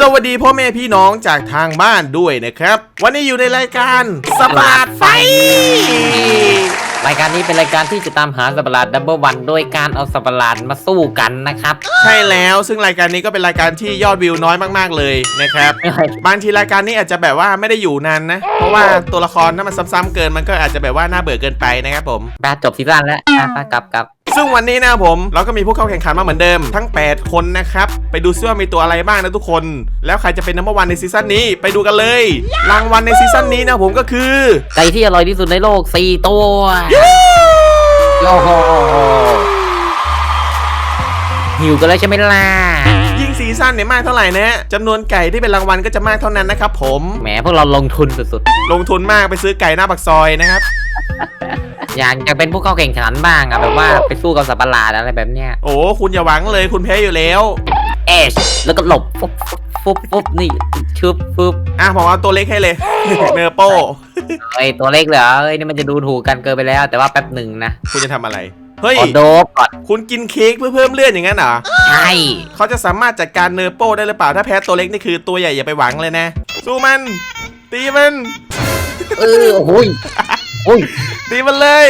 สวัสดีพ่อแม่พี่น้องจากทางบ้านด้วยนะครับ วันนี้อยู่ในรายการสปาดไฟ รายการนี้เป็นรายการที่จะตามหาสัตว์ประหลาดดับเบิลวันโดยการเอาสัตว์ประหลาดมาสู้กันนะครับ ใช่แล้วซึ่งรายการนี้ก็เป็นรายการที่ยอดวิวน้อยมากๆเลยนะครับ บางทีรายการนี้อาจจะแบบว่าไม่ได้อยู่นานนะ เพราะว่าตัวละครถ้ามันซ้ำๆเกินมันก็อาจจะแบบว่าน่าเบื่อเกินไปนะครับผมบาจบซีซั่นแล้วอะกลับกลับ ซึ่งวันนี้นะครับผมเราก็มีผู้เข้าแข่งขันมาเหมือนเดิม ทั้ง 8 คนนะครับ ไปดูซิว่ามีตัวอะไรบ้างนะทุกคน แล้วใครจะเป็นนัมเบอร์วันในซีซั่นนี้ไปดูกันเลย รางวัลในซีซั่นนี้นะผมก็คือไก่ที่อร่อยที่สุดในโลก4ตัวโอ้โหหิวกันแล้วใช่ไหมล่ะยิ่งซีซั่นเนี่ยมากเท่าไหร่นะจำนวนไก่ที่เป็นรางวัลก็จะมากเท่านั้นนะครับผมแหมพวกเราลงทุนสุดลงทุนมากไปซื้อไก่หน้าปากซอยนะครับๆ อยากจะเป็นผู้เข้าแข่งขันบ้างอะแบบว่าไปสู้กับสัตว์ประหลาดอะไรแบบเนี้ยโอ้คุณอย่าหวังเลยคุณแพ้อยู่แล้วเอชแล้วก็หลบฟุบฟุบฟุบฟุบนี่ชึบฟุบอะผมเอาตัวเล็กให้เลย เนอร์โปเอ้ยตัวเล็กเหรอเอ้ยนี่มันจะดูถูกกันเกินไปแล้ว แต่ว่าแป๊บหนึ่งนะคุณจะทำอะไรเฮ้ยขอโดบก่อนคุณกินเค้กเพื่อเพิ่มเลือดอย่างนั้นเหรอใช่เขาจะสามารถจัดการเนอร์โปได้หรือเปล่าถ้าแพ้ตัวเล็กนี่คือตัวใหญ่อย่าไปหวังเลยนะสู้มัน ตีมัน เออโอ้ยโอ้ยตีมันเลย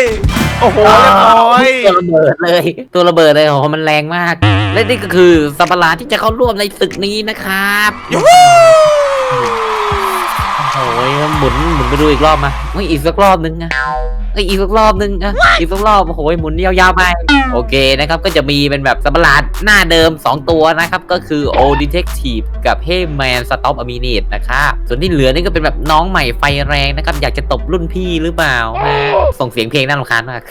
โอ้โหเรียบร้อยตัวระเบิดเลย ตัวระเบิดเลยโอ้โหมันแรงมาก และนี่ก็คือสัตว์ประหลาดที่จะเข้าร่วมในศึกนี้นะครับยูฮูโอ้ยหมุนหมุนไปดูอีกรอบมาเฮ้ยอีกสักรอบนึงอะเอ้ยอีกสักรอบนึงอะอีกสักรอบโอ้โหหมุนยาวๆไปโอเคนะครับก็จะมีเป็นแบบสัตว์ประหลาดหน้าเดิม 2 ตัวนะครับก็คือ O Detective กับ Hey Man Stop a Minute นะครับส่วนที่เหลือนี่ก็เป็นแบบน้องใหม่ไฟแรงนะครับอยากจะตบรุ่นพี่หรือเปล่าฮะส่งเสียงเพลงน่ารำคาญมาก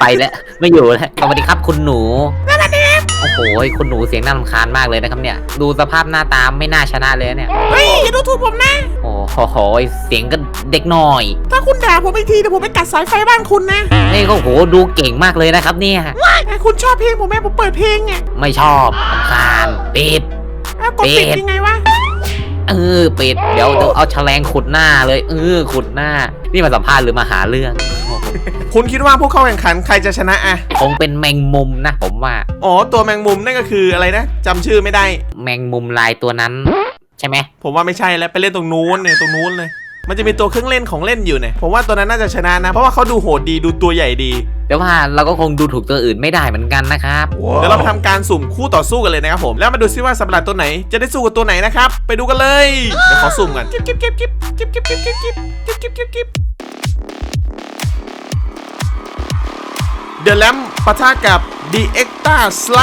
ไปแล้วไม่อยู่แล้วสวัสดีครับคุณหนู โอ้โหคุณหนูเสียงน่ารำคาญมากเลยนะครับเนี่ย ดูสภาพหน้าตาไม่น่าชนะเลยเนี่ย เฮ้ยอย่าดูถูกผมนะ โอ้โหเสียงก็เด็กหน่อย ถ้าคุณด่าผมอีกทีเดี๋ยวผมไปตัดสายไฟบ้านคุณนะนี่ก็โหดูเก่งมากเลยนะครับเนี่ย แต่คุณชอบเพลงผมไหมผมเปิดเพลงไงไม่ชอบรำคาญปิดอ้าวกดปิดเป็ดยังไงวะ เออปิดเดี๋ยวเดี๋ยวเอาแฉลงขุดหน้าเลย เออขุดหน้า นี่มาสัมภาษณ์หรือมาหาเรื่อง คุณคิดว่าผู้เข้าแข่งขันใครจะชนะอะคงเป็นแมงมุมนะ ผมว่า อ๋อ ตัวแมงมุมนั่นก็คืออะไรนะจำชื่อไม่ได้ แมงมุมลายตัวนั้น ใช่ไหมผมว่าไม่ใช่แล้วไปเล่นตรงนู้นเนี่ยตรงนู้นเลย มันจะมีตัวเครื่องเล่นของเล่นอยู่เนี่ยผมว่าตัวนั้นน่าจะชนะนะ เพราะว่าเขาดูโหดดีดูตัวใหญ่ดี แต่ว่าเราก็คงดูถูกตัวอื่นไม่ได้เหมือนกันนะครับ เดี๋ยวเราทำการสุ่มคู่ต่อสู้กันเลยนะครับผมแล้วมาดูซิว่าสัตว์ประหลาดตัวไหนจะได้สู้กับตัวไหนนะครับ ไปดูกันเลยเดี๋ยวขอสุ่มกันจิ๊บจิ๊บจิ๊บจิ๊บจิ๊บจิ๊บจิ๊บจิ๊บจิ๊บจิ๊บจิ๊บจิ๊บ เดอะแลมปะทะกับดีเอ็กตาสไล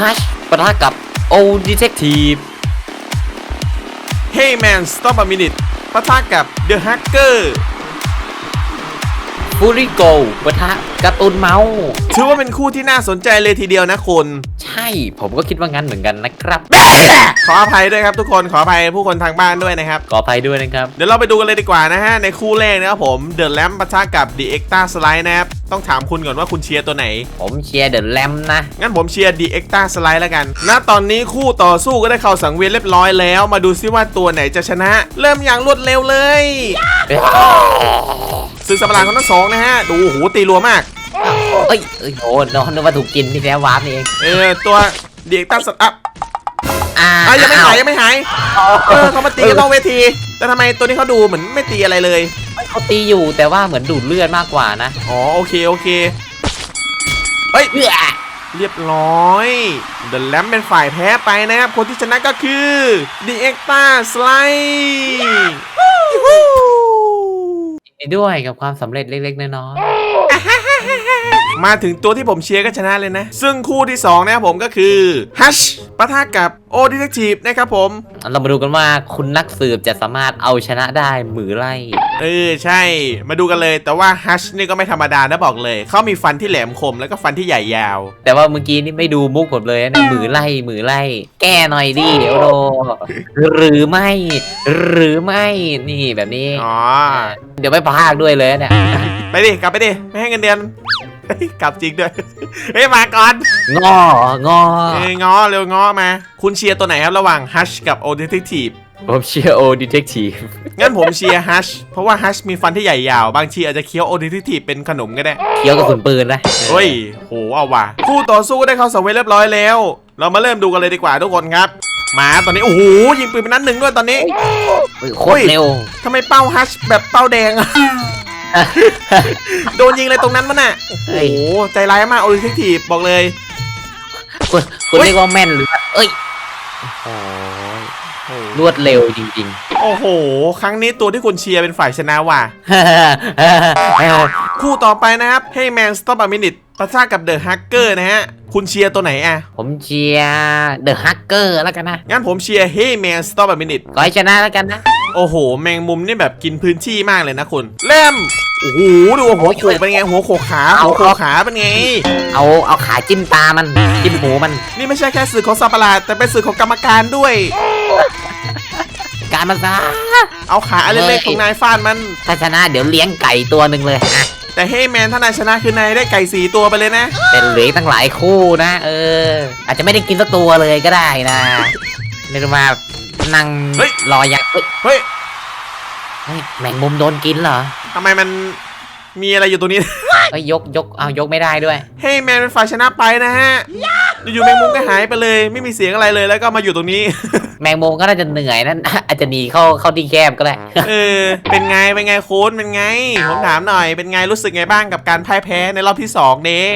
ฮัชปะทะกับโอดีเทคทีฟเฮ้ยแมนสต็อปอะมินิทปะทะกับเดอะแฮกเกอร์ ฟูริโกปะทะการ์ตูนเมาส์ถือว่าเป็นคู่ที่น่าสนใจเลยทีเดียวนะคุณใช่ผมก็คิดว่างั้นเหมือนกันนะครับ ขออภัยด้วยครับทุกคนขออภัยผู้คนทางบ้านด้วยนะครับ ขออภัยด้วยนะครับ เดี๋ยวเราไปดูกันเลยดีกว่านะฮะ ในคู่แรกนะครับผมเดอะแลมปะทะกับ The e x t a Slide นะครับ ต้องถามคุณก่อนว่าคุณเชียร์ตัวไหน ผมเชียร์เดอะแลมนะ งั้นผมเชียร์ The e x t a Slide แล้วกันณตอนนี้คู่ต่อสู้ก็ได้เข้าสังเวียนเรียบร้อยแล้ว มาดูซิว่าตัวไหนจะชนะ เริ่มอย่างรวดเร็วเลย ซึ่งสัปดาห์ของทั้งสองนะฮะ ดูโอ้โหตีรัวมาก เอ้ยเอ้ยโอ้น้องนึกว่าถูกกินที่แท้วาร์ปนี่เองเออตัว The e x t a อะอ่าอะยังไม่หายยังไม่หาย เออเขามาตีกันนอกเวที แต่ทำไมตัวนี้เขาดูเหมือนไม่ตีอะไรเลย เขาตีอยู่แต่ว่าเหมือนดูดเลือดมากกว่านะอ๋อโอเคโอเค เฮ้ย เอื้อเรียบร้อยเด e แลมเป็นฝ่ายแพ้ไปนะครับ คนที่ชนะก็คือดีเอ็กตาสไลยิ นดีด้วยกับความสำเร็จเล็กๆน้อย มาถึงตัวที่ผมเชียร์ก็ชนะเลยนะ ซึ่งคู่ที่ 2 นะครับผมก็คือฮัชปะทะกับโอดีเทคทีฟนะครับผมๆเรามาดูกันว่าคุณนักสืบจะสามารถเอาชนะได้หมือไล่ เออใช่ มาดูกันเลย แต่ว่าฮัชนี่ก็ไม่ธรรมดานะบอกเลย เขามีฟันที่แหลมคมแล้วก็ฟันที่ใหญ่ยาว แต่ว่าเมื่อกี้นี่ไม่ดูมุกผมเลยนะมือไล่มือไล่ แก้หน่อยดิโอโดหรือไม่ หรือไม่นี่แบบนี้อ๋อเดี๋ยวไม่พากด้วยเลยเนี่ยไปดิกลับไปดิไม่ให้เงินเดือน เฮ้ยกลับจริงด้วยเฮ้ยมาก่อนงองอเอ้ยง้อเร็วง้อมา คุณเชียร์ตัวไหนครับระหว่างฮัชกับโอเด t ท c ทีฟผมเชียร์โอดีเทคทีฟงั้นผมเชียร์ฮัชเพราะว่าฮัชมีฟันที่ใหญ่ยาวบางทีอาจจะเคี้ยวโอเด t ท c ทีฟเป็นขนมก็ได้เคี้ยวกระสุนปืนนะเฮ้ยโหเอาว่ะคู่ต่อสู้ได้เข้าสังเวียนเรียบร้อยแล้ว เรามาเริ่มดูกันเลยดีกว่าทุกคนครับมาตอนนี้โอ้โหยิงปืนไปนัดหนึ่งด้วยตอนนี้เฮ้ยโคตรเร็วทำไมเป้าฮัชแบบเป้าแดงอะ โดนยิงเลยตรงนั้นมันน่ะเฮ้โอ้ยโห ใจร้ายมากโอลิเทคทีฟบอกเลย คุณคุณเฮ้ยเรียกว่าแม่นหรือว่าเอ้ยโอ้ยรวดเร็วจริง โอ้โห ครั้งนี้ตัวที่คุณเชียร์เป็นฝ่ายชนะว่ะ ๆ คู่ต่อไปนะครับ Hey Man Stop a Minute ปะทะกับ The Hacker นะฮะ คุณเชียร์ตัวไหนอะผมเชียร์เดอะฮักเกอร์แล้วกันนะงั้นผมเชียร์ Hey Man Stop a Minute ขอให้ชนะแล้วกันนะ โอ้โห แมงมุมนี่แบบกินพื้นที่มากเลยนะคุณเล่มโอ้โหดูหัวโขกเป็นไงหัวโขกขาหัวโขกขาเป็นไง เอาเอาขาจิ้มตามันจิ้มหูมัน นี่ไม่ใช่แค่สื่อของสัตว์ประหลาดแต่เป็นสื่อของกรรมการด้วย การมันซะเอาขาอันเล็กๆของนายฟาดมันถ้าชนะเดี๋ยวเลี้ยงไก่ตัวหนึ่งเลยอะแต่เฮ้ยแมนถ้านายชนะคือนายได้ไก่สีตัวไปเลยนะเป็นเหลืออกตั้งหลายคู่นะ เออ อาจจะไม่ได้กินสักตัวเลยก็ได้นะเรียกว่า นั่งเฮ้ย รออย่างเฮ้ยเฮ้ยเฮ้ยแมงมุมโดนกินเหรอทำไมมันมีอะไรอยู่ตรงนี้เฮ้ยยกยกเอายกไม่ได้ด้วย เฮ้ยแมนเป็นฝ่ายชนะไปนะฮะอยู่ๆแมงมุมก็หายไปเลย ไม่มีเสียงอะไรเลยแล้วก็มาอยู่ตรงนี้ แมงมุมก็น่าจะเหนื่อยนั่น อาจจะหนีเข้าเข้าที่แคบก็ได้ เออเป็นไงเป็นไงคุณเป็นไงผมถามหน่อยเป็นไงรู้สึกไงบ้างกับการพ่ายแพ้ในรอบที่สองนี้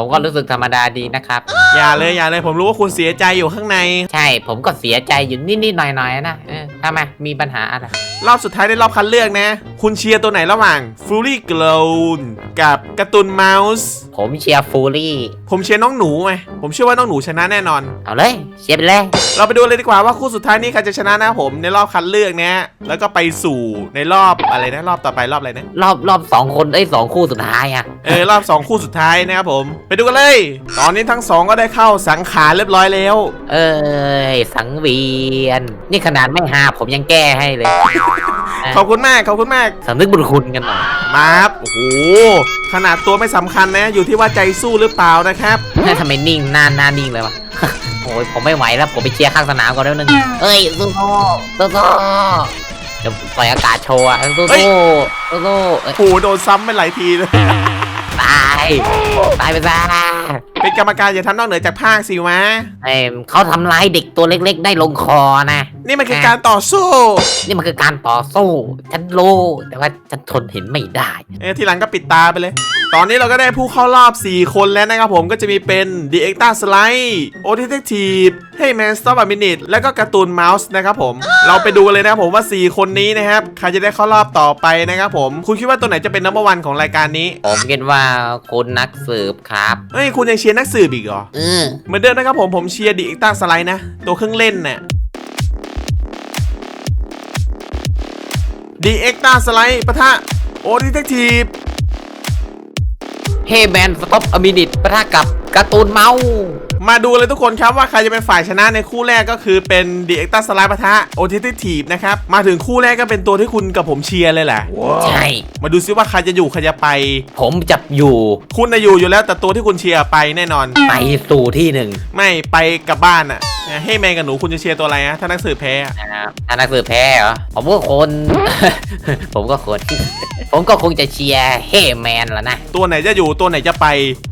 ผมก็รู้สึกธรรมดาดีนะครับ อย่าเลยอย่าเลยผมรู้ว่าคุณเสียใจอยู่ข้างใน ใช่ผมก็เสียใจอยู่นิดๆหน่อยๆนะเออทำไมมีปัญหาอะไร รอบสุดท้ายในรอบคัดเลือกนะ คุณเชียร์ตัวไหนระหว่าง Fury Clown กับการ์ตูนเมาส์ผมเชียร์ฟูรี่ผมเชียร์น้องหนูไงผมเชื่อว่าน้องหนูชนะแน่นอน เอาเลยเชียร์ไปเลย เราไปดูเลยดีกว่าว่าคู่สุดท้ายนี้ใครจะชนะนะครับผมในรอบคัดเลือกนะแล้วก็ไปสู่ในรอบอะไรนะรอบต่อไปรอบอะไรนะ รอบรอบสองคนไอ้ยสองคู่สุดท้ายอะ เออรอบสองคู่สุดท้ายนะครับผมไปดูกันเลย ตอนนี้ทั้งสองก็ได้เข้าสังขารเรียบร้อยแล้ว เอ้ยสังเวียน นี่ขนาดไม่หาผมยังแก้ให้เลยขอบคุณมากขอบคุณมากสำนึกบุญคุณกันหน่อยมาครับโอ้โหขนาดตัวไม่สำคัญนะ อยู่ที่ว่าใจสู้หรือเปล่านะครับทำไมนิ่งหน้าหน้านิ่งเลยวะโอ้ยผมไม่ไหวแล้วผมไปเชียร์ข้างสนามก่อนแล้วนึงเอ้ยสู้ๆสู้ๆเดี๋ยวปล่อยอากาศโชว์อะสู้ๆเฮ้ยสู้ๆเอ้ยโอ้โหโดนซ้ำไปหลายทีเลย ตายตายไปซะเป็นกรรมการอย่าทำนอกเหนือจากภาคสิวะ เอ้ยเขาทำร้ายเด็กตัวเล็ก ๆ ได้ลงคอนะ นี่มันคือการต่อสู้ นี่มันคือการต่อสู้ฉันรู้แต่ว่าฉันทนเห็นไม่ได้ เออทีหลังก็ปิดตาไปเลย ตอนนี้เราก็ได้ผู้เข้ารอบ 4 คนแล้วนะครับผมก็จะมีเป็น The e c t a Slide o Detective Hey Man Stop a Minute แล้วก็การ์ตูน Mouse นะครับผม เราไปดูกันเลยนะครับผมว่า 4 คนนี้นะครับ ใครจะได้เข้ารอบต่อไปนะครับผม คุณคิดว่าตัวไหนจะเป็นนัมเบอร์วันของรายการนี้ ผมคิดว่าคุณนักสืบครับ เฮ้ยคุณยังเชียร์นักสืบอีกเหรอ เออเหมือนเดิมนะครับผมผมเชียร์ The e c t a Slide นะ ตัวเครื่องเล่นน่ะ The e c t a Slide ปะทะ o Detective เฮแมนสต็อปอมินิตปะทะกับการ์ตูนเมาส์ มาดูเลยทุกคนครับว่าใครจะเป็นฝ่ายชนะในคู่แรกก็คือเป็น d ีเอ็กซ์ต s สไลด์ปะทะโอทิติทีฟนะครับ มาถึงคู่แรกก็เป็นตัวที่คุณกับผมเชียร์เลยแหละใช่ มาดูซิว่าใครจะอยู่ใครจะไป ผมจะอยู่ คุณน่ะอยู่อยู่แล้วแต่ตัวที่คุณเชียร์ไปแน่นอน ไปสู่ที่หนึ่งไม่ไปกลับบ้านอะให้แมนกับหนูคุณจะเชียร์ตัวอะไรนะถ้านักสืบแพ้อะนะครับถ้านักสืบแพ้เหรอ ผมก็คน ผมก็คน ผมก็คงจะเชียร์เฮแมนละนะ ตัวไหนจะอยู่ตัวไหนจะไป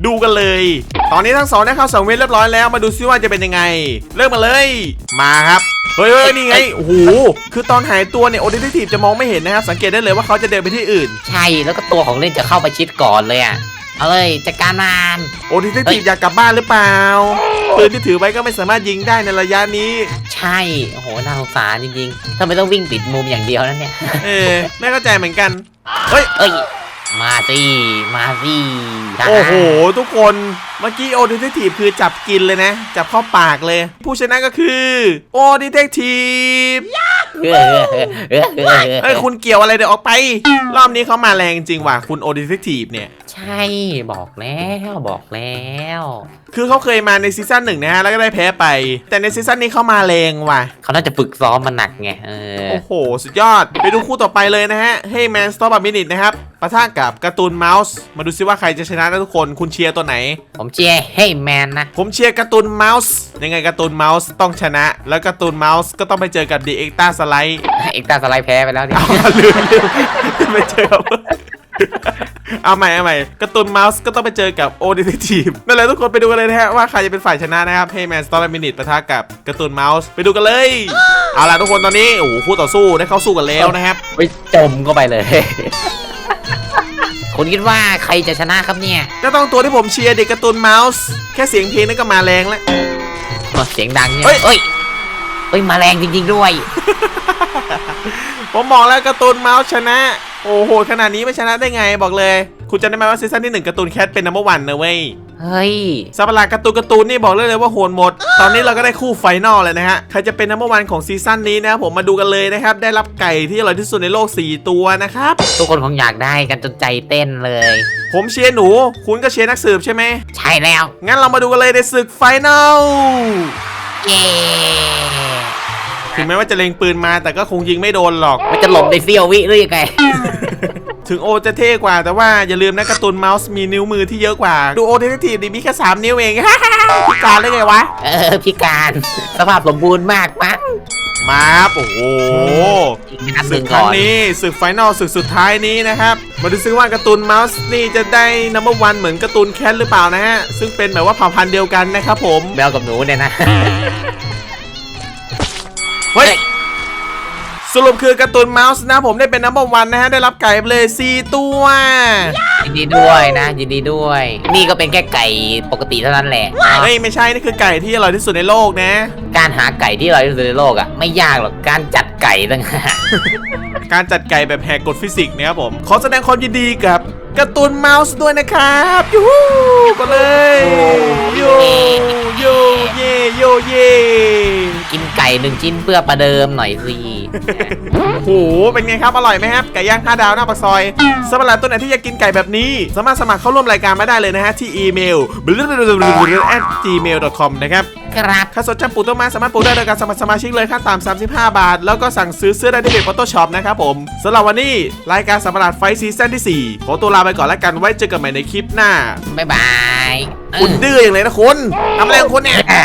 ดูกันเลยตอนนี้ทั้งสองได้เข้าสังเวียนเรียบร้อยแล้วมาดูซิว่าจะเป็นยังไง เริ่มมาเลย มาครับเฮ้ยเฮ้ยนี่ไงโอ้โหคือตอนหายตัวเนี่ยโอเดนทีฟจะมองไม่เห็นนะครับ สังเกตได้เลยว่าเขาจะเดินไปที่อื่น ใช่แล้วก็ตัวของเล่นจะเข้าไปชิดก่อนเลยอะเอาเลยจัดการมานโอเดนทีฟอยากกลับบ้านหรือเปล่าปืนที่ถือไว้ก็ไม่สามารถยิงได้ในระยะนี้ ใช่โอ้โหน่าสงสารจริงๆทำไมต้องวิ่งติดมุมอย่างเดียวนั่นเนี่ยเออไม่เข้าใจเหมือนกันเฮ้ยเอ้ย มาสิมาสิทหารโอ้โห ทุกคนเมื่อกี้โอเดนทีฟคือจับกินเลยนะ จับเข้าปากเลย ผู้ชนะก็คือโอเดนทีฟเออเออเออเออเอ้ยคุณเกี่ยวอะไรเดี๋ยวออกไป รอบนี้เขามาแรงจริงว่ะคุณโอเดนทีฟเนี่ย ใช่บอกแล้วบอกแล้ว คือเขาเคยมาในซีซั่นหนึ่งนะฮะแล้วก็ได้แพ้ไป แต่ในซีซั่นนี้เขามาแรงว่ะ เขาน่าจะฝึกซ้อมมาหนักไงเออโอ้โห สุดยอด ไปดูคู่ต่อไปเลยนะฮะ Hey Man Stop a Minute นะครับปะทะกับการ์ตูนเมาส์ มาดูซิว่าใครจะชนะนะทุกคน คุณเชียร์ตัวไหน ผมเชียร์เฮ้แมนนะ ผมเชียร์การ์ตูนเมาส์ ยังไงการ์ตูนเมาส์ต้องชนะ แล้วการ์ตูนเมาส์ก็ต้องไปเจอกับ The e x t a Slide เอ็กซ์ตาสไลด์แพ้ไปแล้วเนี่ยเอาลืมลืมไม่เจอกับ เอาใหม่เอาใหม่การ์ตูนเมาส์ก็ต้องไปเจอกับโอเด t ท i v e นั่นแหละทุกคนไปดูกันเลยนะฮะว่าใครจะเป็นฝ่ายชนะนะครับให้แมนสตอร์มินิทปะทะกับการ์ตูนเมาส์ไปดูกันเลยเอาล่ะทุกคนตอนนี้โอ้โหคู่ต่อสู้ได้เข้าสู้กันแล้วนะครับไปจมเข้าไปเลย คุณคิดว่าใครจะชนะครับเนี่ย ก็ต้องตัวที่ผมเชียร์เด็กการ์ตูนเมาส์แค่เสียงเพลงนั่นก็มาแรงแล้วเสียงดังเนี่ยเฮ้ยเอ้ยเอ้ยมาแรงจริงๆด้วย ผมมองแล้วการ์ตูนเมาส์ชนะ โอ้โหขนาดนี้ไม่ชนะได้ไงบอกเลย คุณจะได้ไหมว่าซีซั่นที่หนึ่งการ์ตูนแคทเป็นนัมเบอร์วันนะเว้ยเฮ้ยสัตว์ประหลาดการ์ตูนการ์ตูนนี่บอกเลยเลยว่าโหดหมด ตอนนี้เราก็ได้คู่ไฟนอลเลยนะฮะ ใครจะเป็นนัมเบอร์วันของซีซั่นนี้นะครับผมมาดูกันเลยนะครับ ได้รับไก่ที่อร่อยที่สุดในโลก 4 ตัวนะครับ ทุกคนคงอยากได้กันจนใจเต้นเลย ผมเชียร์หนู คุณก็เชียร์นักสืบใช่ไหม ใช่แล้ว งั้นเรามาดูกันเลยในศึกไฟนอลเย้ ถึงแม้ว่าจะเล็งปืนมาแต่ก็คงยิงไม่โดนหรอก มันจะหลบในเสี้ยววิหรือยังไง ถึงโอจะเท่กว่าแต่ว่าอย่าลืมนะการ์ตูนเมาส์มีนิ้วมือที่เยอะกว่า ดูโอเทคทีฟดิมีแค่3นิ้วเอง พิการได้ไงวะ เออพิการสภาพสมบูรณ์มากมั้งมาครับโอ้โหอีกนัดหศึนึ่กงคก่รั้องนนี้ศึกไฟนอลศึกสุดท้ายนี้นะครับ มาดูซิว่าการ์ตูนเมาส์นี่จะได้นัมเบอร์วันเหมือนการ์ตูนแคทหรือเปล่านะฮะ ซึ่งเป็นแบบว่าเผ่าพันธุ์เดียวกันนะครับผมแมวกับหนูเนี่ยนะ เฮ้ยสรุปคือการ์ตูนเมาส์นะผมได้เป็นนัมเบอร์วันนะฮะ ได้รับไก่ไปเลย 4 ตัว ยินดีด้วยนะ ยินดีด้วย นี่ก็เป็นแค่ไก่ปกติเท่านั้นแหละ เฮ้ย ไม่ใช่ นี่คือไก่ที่อร่อยที่สุดในโลกนะ การหาไก่ที่อร่อยที่สุดในโลกอะ ไม่ยากหรอกการจัดไก่ต่างหากการจัดไก่แบบแหกกฎฟิสิกส์นะครับผม ขอแสดงความยินดีกับ การ์ตูนเมาส์ด้วยนะครับยูฮูก็เลยโยโยเย่โยเย่กินไก่หนึ่งชิ้นเพื่อประเดิมหน่อยสิโอ้โหเป็นไงครับอร่อยไหมครับไก่ย่าง5ดาวหน้าปากซอยสำหรับตัวไหนที่อยากกินไก่แบบนี้ สามารถสมัครเข้าร่วมรายการมาได้เลยนะฮะที่อีเมล gmail.com นะครับ ครับถ้าสนใจปลูกต้นไม้สามารถปลูกได้โดยการสมัครสมาชิกเลยค่าตาม35 บาท แล้วก็สั่งซื้อเสื้อได้ที่เพจ Photoshop นะครับผมสำหรับวันนี้รายการสัมภาระไฟซีซั่นที่ 4 ขอตัวลาไปก่อนแล้วกันไว้เจอกันใหม่ในคลิปหน้าบ๊ายบายคุณดื้ออย่างเลยนะคุณทำอะไรของคุณเนี่ยอ่า